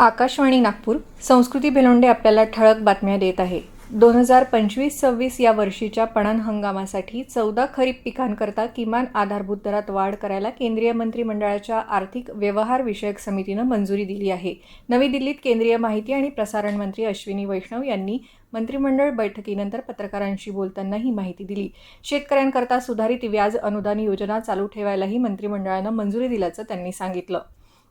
आकाशवाणी नागपूर संस्कृती भेलोंडे आपल्याला ठळक बातम्या देत आहे. दोन हजार पंचवीस सव्वीस या वर्षीच्या पणन हंगामासाठी चौदा खरीप पिकांकरता किमान आधारभूत दरात वाढ करायला केंद्रीय मंत्रिमंडळाच्या आर्थिक व्यवहार विषयक समितीनं मंजुरी दिली आहे. नवी दिल्लीत केंद्रीय माहिती आणि प्रसारण मंत्री अश्विनी वैष्णव यांनी मंत्रिमंडळ बैठकीनंतर पत्रकारांशी बोलताना ही माहिती दिली. शेतकऱ्यांकरता सुधारित व्याज अनुदान योजना चालू ठेवायलाही मंत्रिमंडळानं मंजुरी दिल्याचं त्यांनी सांगितलं.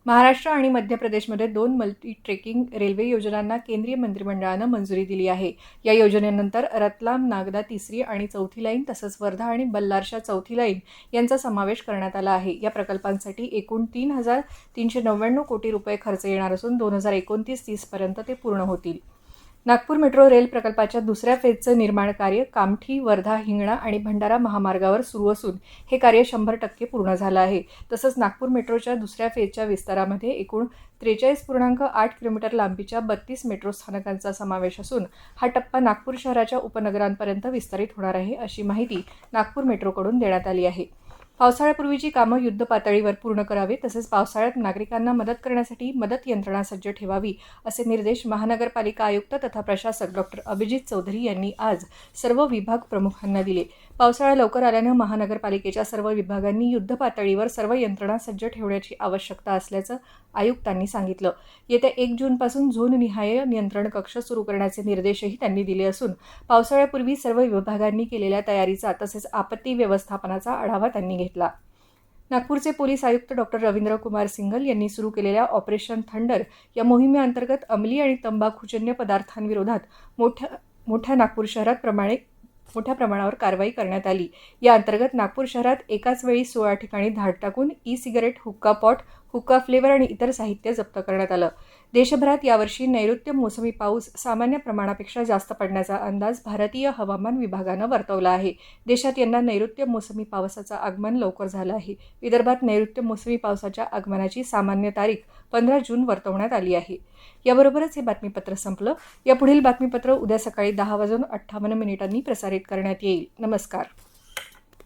महाराष्ट्र आणि मध्य प्रदेशमध्ये दोन मल्टी ट्रेकिंग रेल्वे योजनांना केंद्रीय मंत्रिमंडळानं मंजुरी दिली आहे. या योजनेनंतर रतलाम नागदा तिसरी आणि चौथी लाईन तसंच वर्धा आणि बल्लारशा चौथी लाईन यांचा समावेश करण्यात आला आहे. या प्रकल्पांसाठी एकूण तीन हजार तीनशे नव्याण्णव कोटी रुपये खर्च येणार असून दोन हजार एकोणतीस तीसपर्यंत ते पूर्ण होतील. नागपूर मेट्रो रेल प्रकल्पाच्या दुसऱ्या फेजचं निर्माण कार्य कामठी वर्धा हिंगणा आणि भंडारा महामार्गावर सुरू असून हे कार्य शंभर टक्के पूर्ण झालं आहे. तसंच नागपूर मेट्रोच्या दुसऱ्या फेजच्या विस्तारामध्ये एकूण त्रेचाळीस पूर्णांक आठ किलोमीटर लांबीच्या बत्तीस मेट्रो स्थानकांचा समावेश असून हा टप्पा नागपूर शहराच्या उपनगरांपर्यंत विस्तारित होणार आहे अशी माहिती नागपूर मेट्रोकडून देण्यात आली आहे. पावसाळ्यापूर्वीची कामं युद्ध पातळीवर पूर्ण करावी तसेच पावसाळ्यात नागरिकांना मदत करण्यासाठी मदत यंत्रणा सज्ज ठेवावी असे निर्देश महानगरपालिका आयुक्त तथा प्रशासक डॉक्टर अभिजित चौधरी यांनी आज सर्व विभाग प्रमुखांना दिले. पावसाळा लवकर आल्यानं महानगरपालिकेच्या सर्व विभागांनी युद्ध पातळीवर सर्व यंत्रणा सज्ज ठेवण्याची आवश्यकता असल्याचं आयुक्तांनी सांगितलं. येत्या एक जूनपासून झोननिहाय नियंत्रण कक्ष सुरू करण्याचे निर्देशही त्यांनी दिले असून पावसाळ्यापूर्वी सर्व विभागांनी केलेल्या तयारीचा तसेच आपत्ती व्यवस्थापनाचा आढावा त्यांनी घेतला. नागपूरचे पोलीस आयुक्त डॉक्टर रवींद्र कुमार सिंघल यांनी सुरू केलेल्या ऑपरेशन थंडर या मोहिमेअंतर्गत अंमली आणि तंबाखूजन्य पदार्थांविरोधात मोठ्या मोठ्या नागपूर शहरात प्रमाणे मोठ्या प्रमाणावर कारवाई करण्यात आली. या अंतर्गत नागपूर शहरात एकाच वेळी सोळा ठिकाणी धाड टाकून ई सिगारेट हुक्का पॉट हुक्का फ्लेवर आणि इतर साहित्य जप्त करण्यात आलं. देशभरात यावर्षी नैऋत्य मोसमी पाऊस सामान्य प्रमाणापेक्षा जास्त पडण्याचा अंदाज भारतीय हवामान विभागानं वर्तवला आहे. देशात यंदा नैऋत्य मोसमी पावसाचं आगमन लवकर झालं आहे. विदर्भात नैऋत्य मोसमी पावसाच्या आगमनाची सामान्य तारीख पंधरा जून वर्तवण्यात आली आहे. याबरोबरच हे बातमीपत्र संपलं. यापुढील बातमीपत्र उद्या सकाळी दहा वाजून अठ्ठावन्न मिनिटांनी प्रसारित करण्यात येईल. नमस्कार.